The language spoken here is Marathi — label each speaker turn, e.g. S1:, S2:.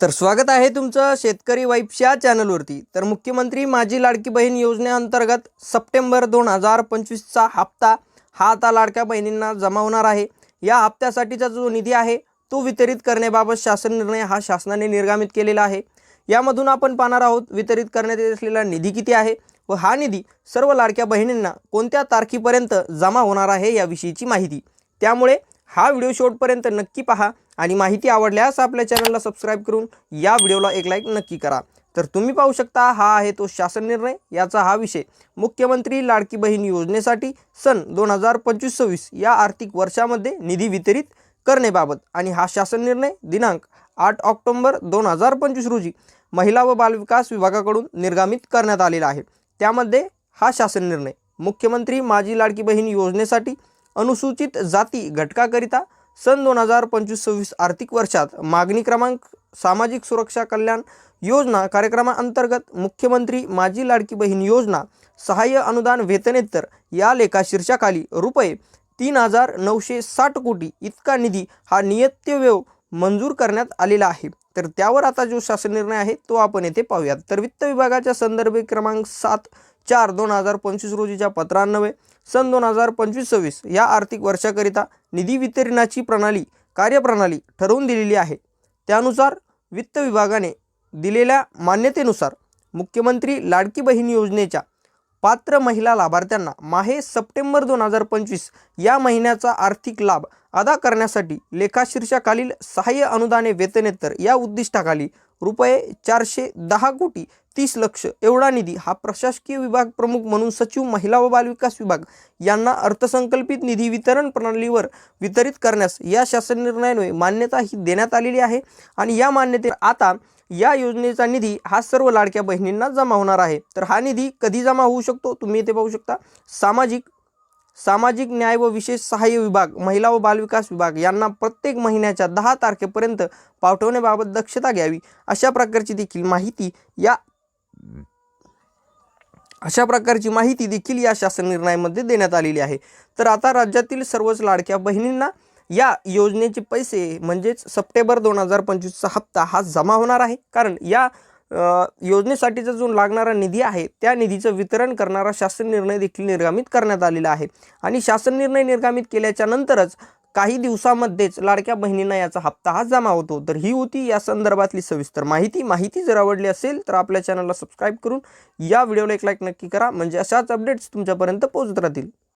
S1: तर स्वागत आहे तुमचं शेतकरी वाईफच्या चॅनलवरती. तर मुख्यमंत्री माझी लाडकी बहीण योजनेअंतर्गत सप्टेंबर दोन हजार पंचवीसचा हप्ता हा आता लाडक्या बहिणींना जमा होणार आहे. या हप्त्यासाठीचा जो निधी आहे तो वितरित करण्याबाबत शासन निर्णय हा शासनाने निर्गमित केलेला आहे. यामधून आपण पाहणार आहोत वितरित करण्यात येत असलेला निधी किती आहे व हा निधी सर्व लाडक्या बहिणींना कोणत्या तारखेपर्यंत जमा होणार आहे याविषयीची माहिती. त्यामुळे हा व्हिडिओ शेवटपर्यंत नक्की पहा आणि माहिती आवडल्यास आपल्या चॅनलला सबस्क्राईब करून या व्हिडिओला एक लाईक नक्की करा. तर तुम्ही पाहू शकता हा आहे तो शासन निर्णय याचा हा विषय. मुख्यमंत्री लाडकी बहीण योजनेसाठी सन दोन हजार पंचवीस सव्वीस या आर्थिक वर्षामध्ये निधी वितरित करण्याबाबत आणि हा शासन निर्णय दिनांक आठ ऑक्टोंबर दोन हजार पंचवीस रोजी महिला व बालविकास विभागाकडून निर्गमित करण्यात आलेला आहे. त्यामध्ये हा शासन निर्णय. मुख्यमंत्री माझी लाडकी बहीण योजनेसाठी अनुसूचित जाती घटकाकरिता सन दोन हजार पंचवीस सव्वीस आर्थिक वर्षात मागणी क्रमांक सामाजिक सुरक्षा कल्याण योजना कार्यक्रमाअंतर्गत मुख्यमंत्री माझी लाडकी बहीण योजना सहाय्य अनुदान वेतनेतर या लेखाशीर्षाखाली रुपये तीन हजार नऊशे साठ कोटी इतका निधी हा नियत्यव्यव मंजूर करण्यात आलेला आहे. तर त्यावर आता जो शासन निर्णय आहे तो आपण येथे पाहूयात. तर वित्त विभागाच्या संदर्भ क्रमांक सात चार दोन हजार पंचवीस रोजीच्या पत्रान्वये सन दोन हजार पंचवीस सव्वीस या आर्थिक वर्षाकरिता निधी वितरणाची प्रणाली कार्यप्रणाली ठरवून दिलेली आहे. त्यानुसार वित्त विभागाने दिलेल्या मान्यतेनुसार मुख्यमंत्री लाडकी बहीण योजनेच्या पात्र महिला लाभार्थ्यांना माहे सप्टेंबर दोन हजार पंचवीस या महिन्याचा आर्थिक लाभ अदा करण्यासाठी लेखाशीर्षाखालील सहाय्य अनुदाने वेतनेतर या उद्दिष्टाखाली रुपये चारशे दहा कोटी तीस लक्ष एवढा निधी हा प्रशासकीय विभाग प्रमुख म्हणून सचिव महिला व बालविकास विभाग यांना अर्थसंकल्पित निधी वितरण प्रणालीवर वितरित करण्यास या शासन निर्णयाने मान्यता ही देण्यात आलेली आहे. आणि या मान्यते आता या योजनेचा निधी हा सर्व लाडक्या बहिणींना जमा होणार आहे. तर हा निधी कधी जमा होऊ शकतो? तुम्ही इथे पाहू शकता. सामाजिक सामाजिक न्याय व विशेष सहाय्य विभाग महिला व बालविकास विभाग यांना प्रत्येक महिन्याच्या दहा तारखेपर्यंत पाठवण्याबाबत दक्षता घ्यावी अशा प्रकारची देखील माहिती या अशा प्रकारची माहिती देखील या शासन निर्णयामध्ये देण्यात आलेली आहे. तर आता राज्यातील सर्वच लाडक्या बहिणींना या योजनेचे पैसे म्हणजेच सप्टेंबर दोन हजार पंचवीसचा हप्ता हा जमा होणार आहे. कारण या योजनेसाठीचा जो लागणारा निधी आहे त्या निधीचं वितरण करणारा शासन निर्णय देखील निर्गमित करण्यात आलेला आहे. आणि शासन निर्णय निर्गमित केल्याच्या नंतरच काही दिवसामध्येच लाडक्या बहिणींना याचा हप्ता हा जमा होतो. तर ही होती या संदर्भातली सविस्तर माहिती. माहिती जर आवडली असेल तर आपल्या चॅनलला सबस्क्राईब करून या व्हिडिओला एक लाईक नक्की करा. म्हणजे अशाच अपडेट्स तुमच्यापर्यंत पोहोचत राहतील.